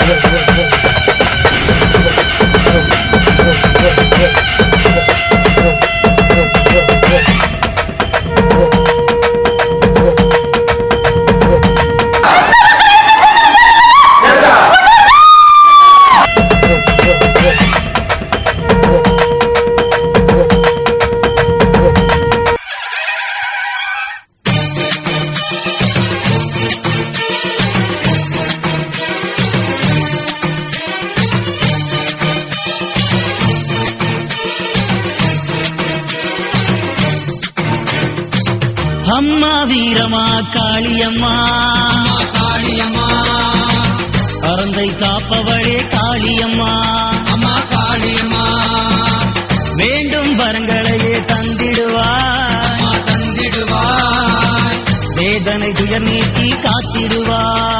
Yeah, yeah, yeah. அம்மா வீரமா காளியம்மா. காளியம்மா. அறந்தை காப்பவளே காளியம்மா. அம்மா காளியம்மா. வேண்டும் வரங்களையே தந்திடுவாய் அம்மா தந்திடுவாய் வேதனை துயர் நீக்கி காத்திடுவாய்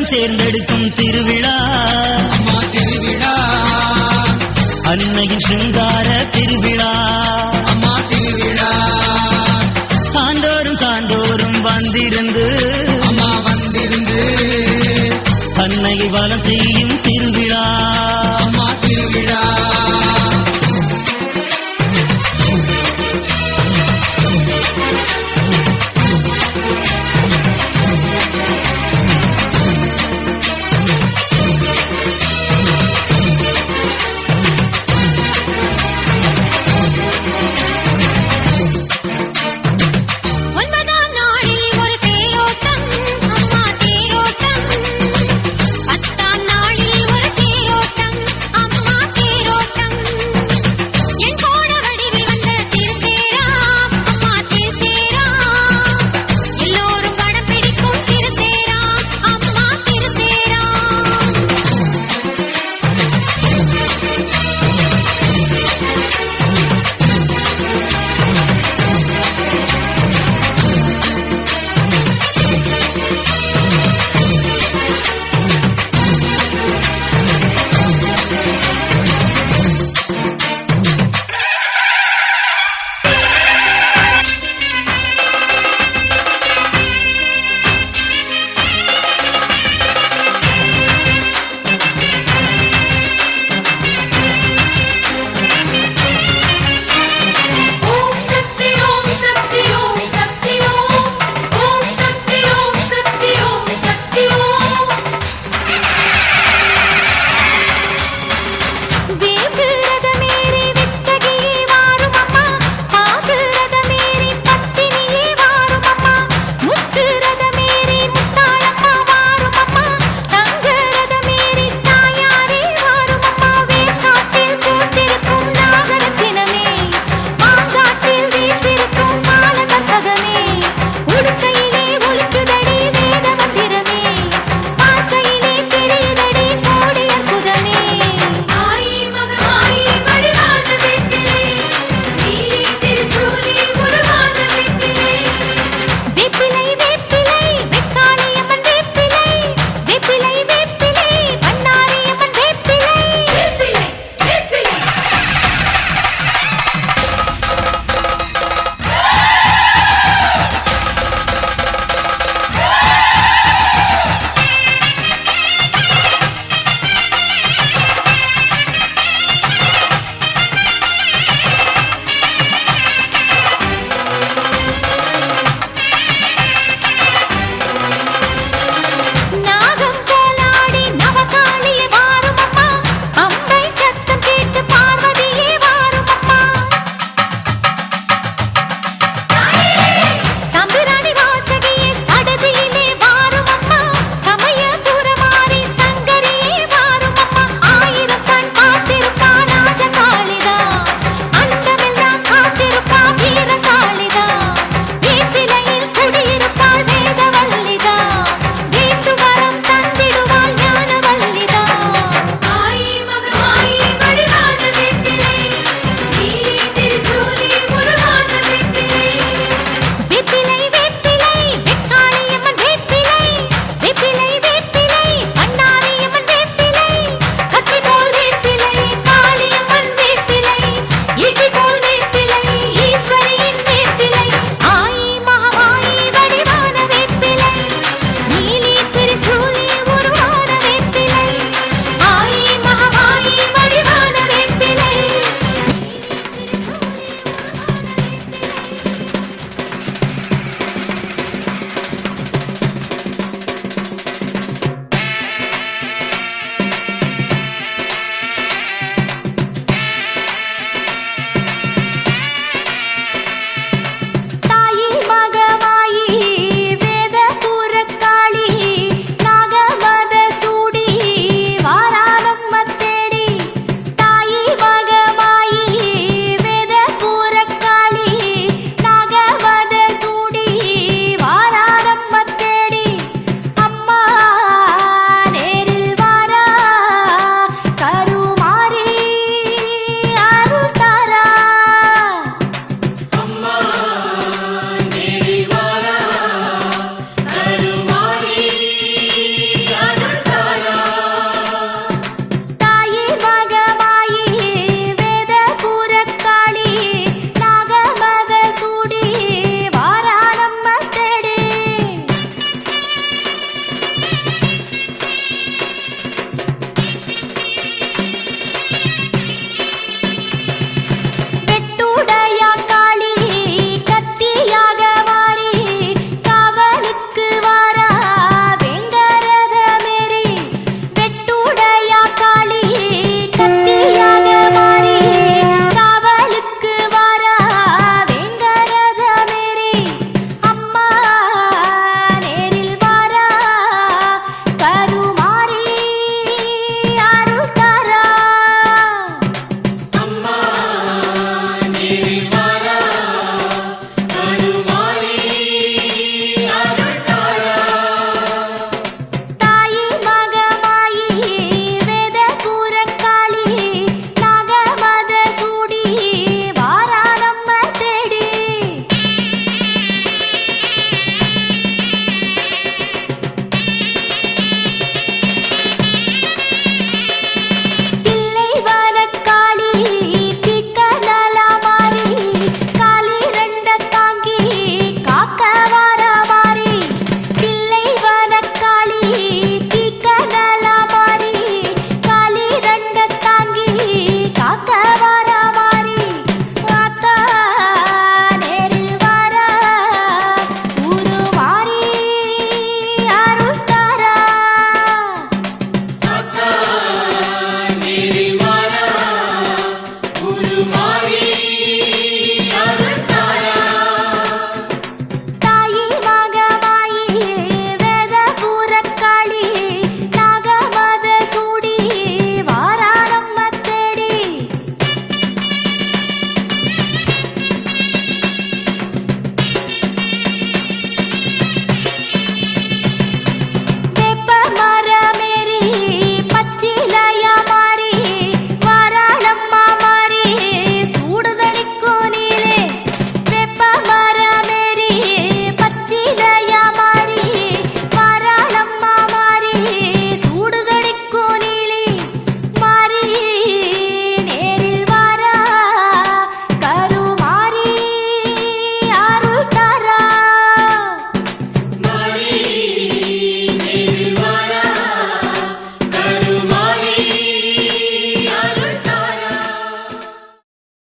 அனைவரும் சேர்ந்தெடுக்கும் திருவிழா. அம்மா திருவிழா. அன்னையின் சிங்கார திருவிழா. அம்மா திருவிழா. சான்றோரும் சான்றோரும் வந்திருந்து அம்மா வந்திருந்து அன்னையை வலம் செய்யும் திருவிழா.